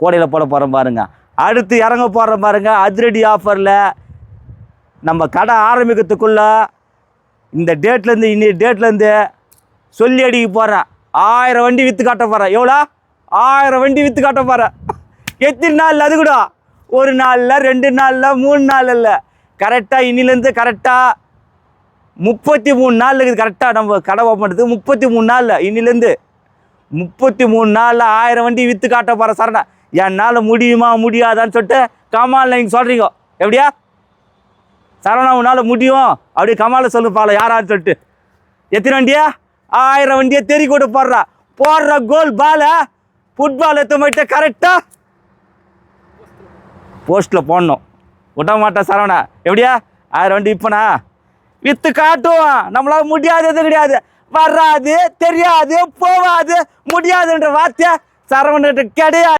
கோடையில் போட போகிறோம் பாருங்க. அடுத்து இறங்க போகிறோம் பாருங்க. அதிரடி ஆஃபரில் நம்ம கடை ஆரம்பிக்கிறதுக்குள்ள இந்த டேட்லேருந்து இன்னி டேட்லேருந்து சொல்லி அடிக்க போகிறேன் ஆயிரம் வண்டி விற்று காட்ட போகிறேன் எவ்வளோ? ஆயிரம் வண்டி விற்று காட்ட போகிறேன் எத்தனை நாள் அது கூட? ஒரு நாளில் ரெண்டு நாளில் மூணு நாள் இல்லை கரெக்டாக இன்னிலேருந்து கரெக்டாக முப்பத்தி மூணு நாள் இருக்குது. கரெக்டாக நம்ம கடை ஓப்பன் பண்ணுறது முப்பத்தி மூணு நாளில் இன்னிலேருந்து முப்பத்தி மூணு நாளில் ஆயிரம் வண்டி விற்று காட்ட போகிற சரணா என்னால் முடியுமா முடியாதான்னு சொல்லிட்டு கமாலில் நீங்கள் சொல்கிறீங்க எப்படியா? சரவணா உன்னால் முடியும். அப்படி கமாலில் சொல்லு பால யாரான்னு சொல்லிட்டு. எத்தனை வண்டியா? ஆயிரம் வண்டியை தெரி கூட போடுறா. போடுற கோல் பாலை ஃபுட்பால் எடுத்து போயிட்டு கரெக்டாக போஸ்ட்டில் போடணும். விட மாட்டேன் சரவணா. எப்படியா? ஆயிரம் வண்டி இப்போனா வித்து காட்டுவோம். நம்மளால முடியாதது கிடையாது. வராது தெரியாது போவாது முடியாதுன்ற வார்த்தை சரவண்கிட்ட கிடையாது.